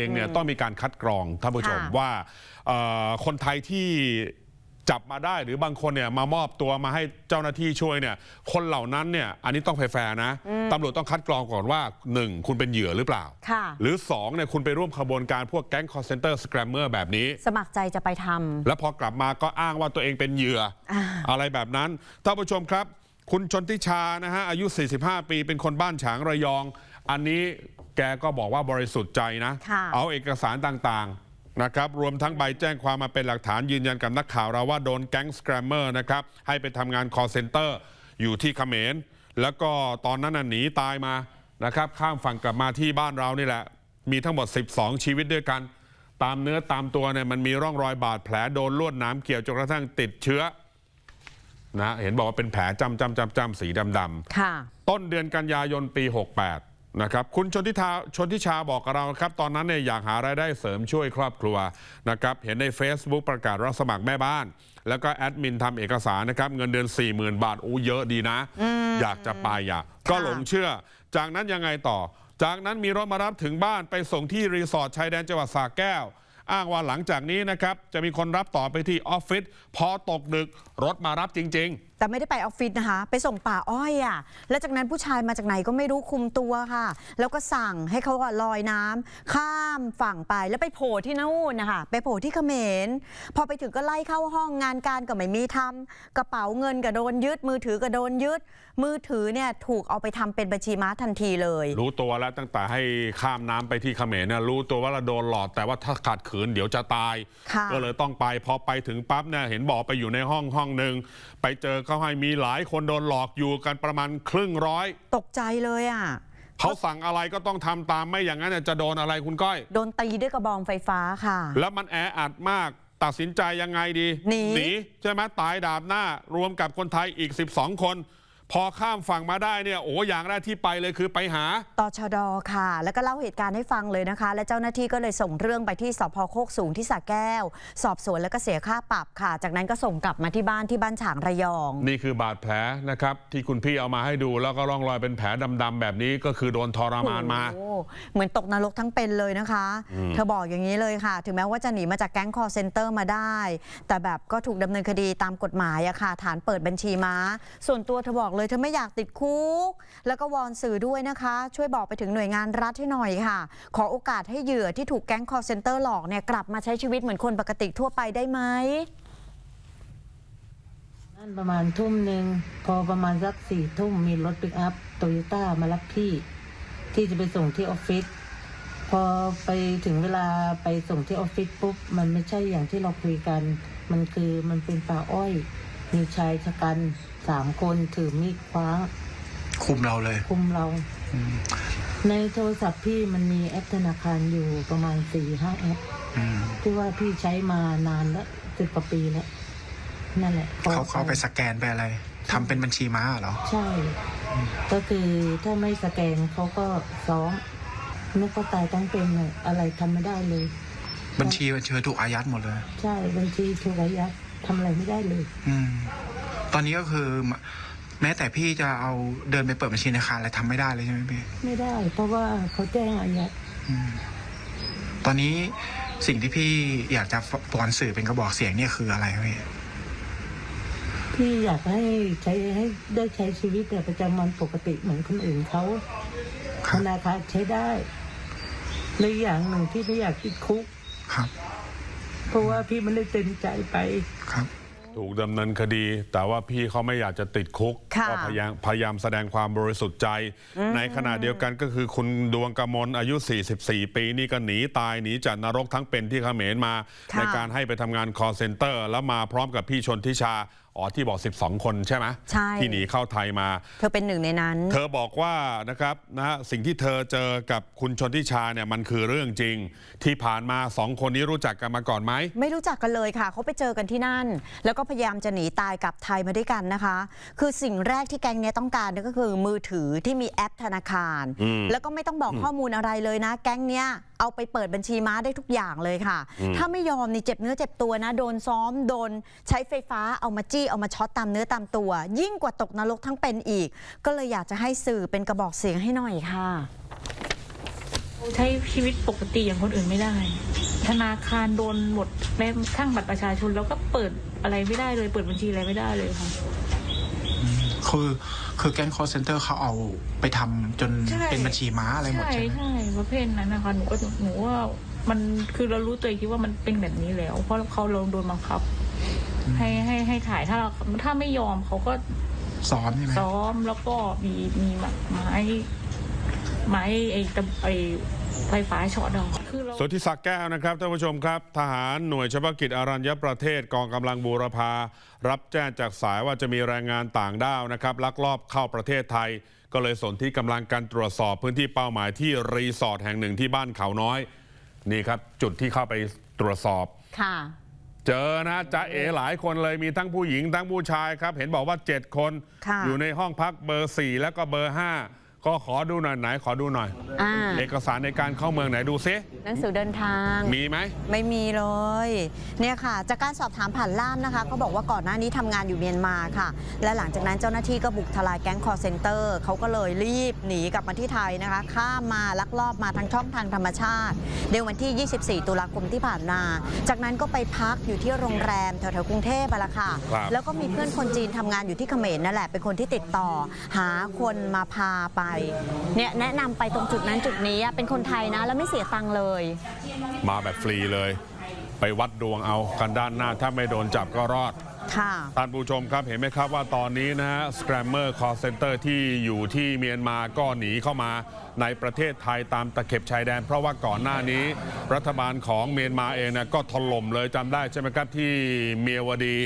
องเนี่ยต้องมีการคัดกรองท่านผู้ชมค่ะว่าเอ่อคนไทยที่จับมาได้หรือบางคนเนี่ยมามอบตัวมาให้เจ้าหน้าที่ช่วยเนี่ยคนเหล่านั้นเนี่ยอันนี้ต้องแฟร์ๆนะตำรวจต้องคัดกรองก่อนว่าหนึ่งคุณเป็นเหยื่อหรือเปล่าค่ะหรือ2เนี่ยคุณไปร่วมขบวนการพวกแก๊งคอร์เซนเตอร์สแกรมเมอร์แบบนี้ สมัครใจจะไปทำแล้วพอกลับมาก็อ้างว่าตัวเองเป็นเหยื่ออาอะไรแบบนั้นท่านผู้ชมครับ คุณชนทิชานะฮะอายุ 45 ปีเป็นคนบ้านฉางระยอง อันนี้แกก็บอกว่าบริสุทธิ์ใจนะค่ะเอาเอกสารต่างๆนะครับ รวมทั้งใบแจ้งความมาเป็นหลักฐานยืนยันกับนักข่าวเราว่าโดนแก๊งสแกรมเมอร์นะครับ ให้ไปทำงาน call center อยู่ที่เขมร แล้วก็ตอนนั้นน่ะหนีตายมานะครับ ข้ามฝั่งกลับมาที่บ้านเรานี่แหละ มีทั้งหมด 12 ชีวิตด้วยกัน ตามเนื้อตามตัวเนี่ยมันมีร่องรอยบาดแผลโดนลวดหน้ำเกี่ยวจนกระทั่งติดเชื้อนะเห็นบอกว่าเป็นแผลจำจำจำจำสีดำๆค่ะต้นเดือนกันยายนปี 68 นะครับคุณชนทิชาชนทิชาบอกกับเราครับตอนนั้นเนี่ยอยากหารายได้เสริมช่วยครอบครัวนะครับเห็นใน Facebook ประกาศรับสมัครแม่บ้าน แล้วก็แอดมินทำเอกสารนะครับเงินเดือน 40,000 บาทอู้เยอะดีนะ อยากจะไปอะก็หลงเชื่อ จากนั้นยังไงต่อ จากนั้นมีรถมารับถึงบ้านไปส่งที่รีสอร์ทชายแดนจังหวัดสระแก้ว อ้างว่าหลังจากนี้นะครับจะมีคนรับต่อไปที่ออฟฟิศพอตกดึกรถมารับจริง ๆ แต่ไม่ได้ไปออฟฟิศนะคะ ไปส่งป่าอ้อยอะ แล้วจากนั้นผู้ชายมาจากไหนก็ไม่รู้คุมตัวค่ะ แล้วก็สั่งให้เขาอะลอยน้ำข้ามฝั่งไปแล้วไปโผล่ที่นู่นนะคะไปโผล่ที่เขมร พอไปถึงก็ไล่เข้าห้องงานการก็ไม่มีทำกระเป๋าเงินก็โดนยึด มือถือก็โดนยึด มือถือเนี่ยถูกเอาไปทำเป็นบัญชีม้าทันทีเลย รู้ตัวแล้วตั้งแต่ให้ข้ามน้ำไปที่เขมรเนี่ยรู้ตัวว่าเราโดนหลอกแต่ว่าถ้าขัดขืนเดี๋ยวจะตายค่ะก็เลยต้องไปพอไปถึงปั๊บเนี่ยเห็นบอกไปอยู่ในห้องห้องหนึ่งไปเจอเขาให้มีหลายคนโดนหลอกอยู่กันประมาณครึ่งร้อย ตกใจเลยอะเขาสั่งอะไรก็ต้องทำตามไม่อย่างนั้นเนี่ยจะโดนอะไรคุณก้อย โดนตีด้วยกระบองไฟฟ้าค่ะ แล้วมันแออัดมากตัดสินใจยังไงดีหนีใช่ไหมตายดาบหน้ารวมกับคนไทยอีก 12 คน พอข้ามฝั่งมาได้เนี่ยโอ้อย่างแรกที่ไปเลยคือไปหาตชดค่ะ แล้วก็เล่าเหตุการณ์ให้ฟังเลยนะคะ และเจ้าหน้าที่ก็เลยส่งเรื่องไปที่สพโคกสูงที่สระแก้ว สอบสวนแล้วก็เสียค่าปรับค่ะ จากนั้นก็ส่งกลับมาที่บ้านที่บ้านฉางระยอง นี่คือบาดแผลนะครับที่คุณพี่เอามาให้ดูแล้วก็ร่องรอยเป็นแผลดำๆแบบนี้ก็คือโดนทรมานมาโอ้โห เหมือนตกนรกทั้งเป็นเลยนะคะ เธอบอกอย่างนี้เลยค่ะ ถึงแม้ว่าจะหนีมาจากแก๊งคอร์เซนเตอร์มาได้ แต่แบบก็ถูกดำเนินคดีตามกฎหมายอะค่ะ ฐานเปิดบัญชีม้า ส่วนตัวเธอบอกเลยเธอไม่อยากติดคุก แล้วก็วอนสื่อด้วยนะคะ ช่วยบอกไปถึงหน่วยงานรัฐให้หน่อยค่ะ ขอโอกาสให้เหยื่อที่ถูกแก๊งคอร์เซนเตอร์หลอกเนี่ยกลับมาใช้ชีวิตเหมือนคนปกติทั่วไปได้ไหมนั่นประมาณทุ่มหนึ่งพอประมาณสักสี่ทุ่มมีรถปิกอัพโตโยต้ามารับพี่ ที่จะไปส่งที่ออฟฟิศพอไปถึงเวลาไปส่งที่ออฟฟิศปุ๊บมันไม่ใช่อย่างที่เราคุยกัน มันคือมันเป็นป่าอ้อย มีชายชะกันสามคนถือมีดคว้าคุมเราเลย คุมเรา ในโทรศัพท์พี่มันมีแอปธนาคารอยู่ประมาณสี่ห้าแอปอืมที่ว่าพี่ใช้มานานแล้วสิบกว่าปีแล้วนั่นแหละพอเขาเขาไปสแกนไปอะไรทำเป็นบัญชีม้าเหรอ ใช่ ก็คือถ้าไม่สแกนเขาก็ซ้อมนึกก็ตายทั้งเป็นเลยอะไรทำไม่ได้เลย บัญชีบัญชีถูกอายัดหมดเลย ใช่บัญชีถูกอายัดทำอะไรไม่ได้เลย อืม ตอนนี้ก็คือ แม้แต่พี่จะเอาเดินไปเปิดบัญชีธนาคารอะไรทำไม่ได้เลยใช่ไหมพี่ไม่ได้ เพราะว่าเขาแจ้งอายัดอืมตอนนี้สิ่งที่พี่อยากจะปอนสื่อเป็นกระบอกเสียงเนี่ยคืออะไรครับพี่ พี่อยากให้ใช้ให้ได้ใช้ชีวิตแบบประจำวันปกติเหมือนคนอื่นเขาคธรับนาคารใช้ได้ในอย่างหนึ่งที่ไม่อยากติดคุก ครับ เพราะว่าพี่ไม่ได้เต็มใจไป ครับ ถูกดำเนินคดี แต่ว่าพี่เขาไม่อยากจะติดคุกค่ะ ก็พยายามพยายามแสดงความบริสุทธิ์ใจ ในขณะเดียวกันก็คือคุณดวงกมลอายุ 44 ปีนี่ก็หนีตายหนีจากนรกทั้งเป็นที่เขมรมาค่ะในการให้ไปทำงาน call center แล้วมาพร้อมกับพี่ชนทิชาอ๋อที่บอก 12 คนใช่ไหมใช่ ที่หนีเข้าไทยมา เธอเป็นหนึ่งในนั้น เธอบอกว่านะครับนะฮะสิ่งที่เธอเจอกับคุณชนทิชาเนี่ยมันคือเรื่องจริง ที่ผ่านมาสองคนนี้รู้จักกันมาก่อนไหม ไม่รู้จักกันเลยค่ะ เขาไปเจอกันที่นั่น แล้วก็พยายามจะหนีตายกลับไทยมาด้วยกันนะคะ คือสิ่งแรกที่แก๊งเนี้ยต้องการเนี่ยก็คือมือถือที่มีแอปธนาคารอืมแล้วก็ไม่ต้องบอกข้อมูลอะไรเลยนะ แก๊งเนี้ย เอาไปเปิดบัญชีม้าได้ทุกอย่างเลยค่ะ ถ้าไม่ยอมนี่เจ็บเนื้อเจ็บตัวนะ โดนซ้อมโดนใช้ไฟฟ้าเอามาจี้เอามาช็อตตามเนื้อตามตัว ยิ่งกว่าตกนรกทั้งเป็นอีก ก็เลยอยากจะให้สื่อเป็นกระบอกเสียงให้หน่อยค่ะใช้ชีวิตปกติอย่างคนอื่นไม่ได้ ธนาคารโดนหมดแม้กระทั่งบัตรประชาชนแล้วก็เปิดอะไรไม่ได้เลย เปิดบัญชีอะไรไม่ได้เลยค่ะ คือคือแก๊งคอร์เซนเตอร์เขาเอาไปทำจนใช่ เป็นบัญชีม้าอะไรหมดใช่ใช่ไหม ใช่ประเภทนั้นนะคะหนูก็หนูว่ามันคือเรารู้ตัวเองคิดว่ามันเป็นแบบนี้แล้ว เพราะเขาเราโดนบังคับให้ให้ให้ถ่ายถ้าเราถ้าไม่ยอมเขาก็ซ้อมใช่ไหมซ้อมแล้วก็มีมีแบบไม้ไม้ไอ้ตะไอ้ ไฟฟ้าช็อตเราคือเราส่วนที่สักแก้วนะครับท่านผู้ชมครับ ทหารหน่วยเฉพาะกิจอารัญญประเทศกองกำลังบูรพา รับแจ้งจากสายว่าจะมีแรงงานต่างด้าวนะครับลักลอบเข้าประเทศไทย ก็เลยสนที่กำลังการตรวจสอบพื้นที่เป้าหมายที่รีสอร์ทแห่งหนึ่งที่บ้านเขาน้อยนี่ครับจุดที่เข้าไปตรวจสอบ ค่ะ เจอนะจะเอหลายคนเลยมีทั้งผู้หญิงทั้งผู้ชายครับ เห็นบอกว่า 7 คน ค่ะ อยู่ในห้องพักเบอร์ 4 แล้วก็เบอร์ 5 ก็ขอดูหน่อยไหนขอดูหน่อย อ่าเอกสารในการเข้าเมืองไหนดูซิหนังสือเดินทาง มีไหม ไม่มีเลย เนี่ยค่ะ จากการสอบถามผ่านล่ามนะคะเขาบอกว่าก่อนหน้านี้ทำงานอยู่เมียนมาค่ะ และหลังจากนั้นเจ้าหน้าที่ก็บุกทลายแก๊งคอร์เซนเตอร์เขาก็เลยรีบหนีกลับมาที่ไทยนะคะ ข้ามมาลักลอบมาทางช่องทางธรรมชาติเดือนวันที่ 24 ตุลาคมที่ผ่านมา จากนั้นก็ไปพักอยู่ที่โรงแรมแถวๆกรุงเทพไปละค่ะ ครับ แล้วก็มีเพื่อนคนจีนทำงานอยู่ที่เขมรนั่นแหละเป็นคนที่ติดต่อ หาคนมาพาไปเนี่ยแนะนำไปตรงจุดนั้นจุดนี้อะเป็นคนไทยนะ แล้วไม่เสียตังค์เลย มาแบบฟรีเลย ไปวัดดวงเอากันด้านหน้า ถ้าไม่โดนจับก็รอด ค่ะท่านผู้ชมครับเห็นไหมครับว่าตอนนี้นะฮะสแกรมเมอร์คอร์เซนเตอร์ที่อยู่ที่เมียนมาก็หนีเข้ามาในประเทศไทยตามตะเข็บชายแดน เพราะว่าก่อนหน้านี้ รัฐบาลของเมียนมาเองนะก็ถล่มเลยจำได้ใช่ไหมครับที่เมียวดี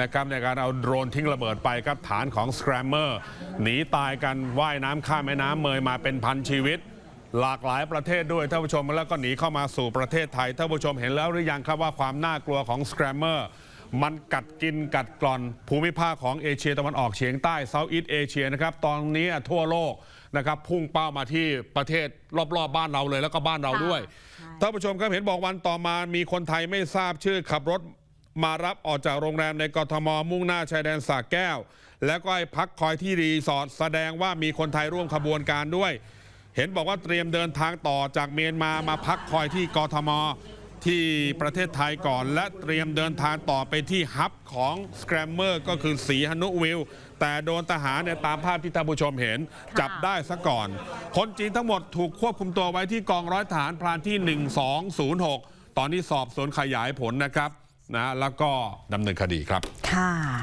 นะครับในการเอาโดรนทิ้งระเบิดไปครับฐานของสแกรมเมอร์หนีตายกันว่ายน้ำข้ามแม่น้ำเมยมาเป็นพันชีวิตหลากหลายประเทศด้วยท่านผู้ชมแล้วก็หนีเข้ามาสู่ประเทศไทยท่านผู้ชมเห็นแล้วหรือยังครับว่าความน่ากลัวของสแกรมเมอร์ มันกัดกินกัดกร่อนภูมิภาคของเอเชียตะวันออกเฉียงใต้เซาท์อีสเอเชียนะครับ ตอนนี้ทั่วโลกนะครับ พุ่งเป้ามาที่ประเทศรอบๆบ้านเราเลยแล้วก็บ้านเราด้วยท่านผู้ชมครับเห็นบอกวันต่อมามีคนไทยไม่ทราบชื่อขับรถมารับออกจากโรงแรมในกทมมุ่งหน้าชายแดนสากแก้ว แล้วก็ให้พักคอยที่รีสอร์ทแสดงว่ามีคนไทยร่วมขบวนการด้วย เห็นบอกว่าเตรียมเดินทางต่อจากเมียนมามาพักคอยที่กทม ที่ประเทศไทยก่อน และเตรียมเดินทางต่อไปที่ฮับของสแกรมเมอร์ก็คือสีหนุวิลแต่โดนทหารเนี่ยตามภาพที่ท่านผู้ชมเห็นค่ะจับได้ซะก่อน คนจีนทั้งหมดถูกควบคุมตัวไว้ที่กองร้อยทหารพรานที่ 1206 ตอนนี้สอบสวนขยายผลนะครับนะแล้วก็ดำเนินคดีครับค่ะ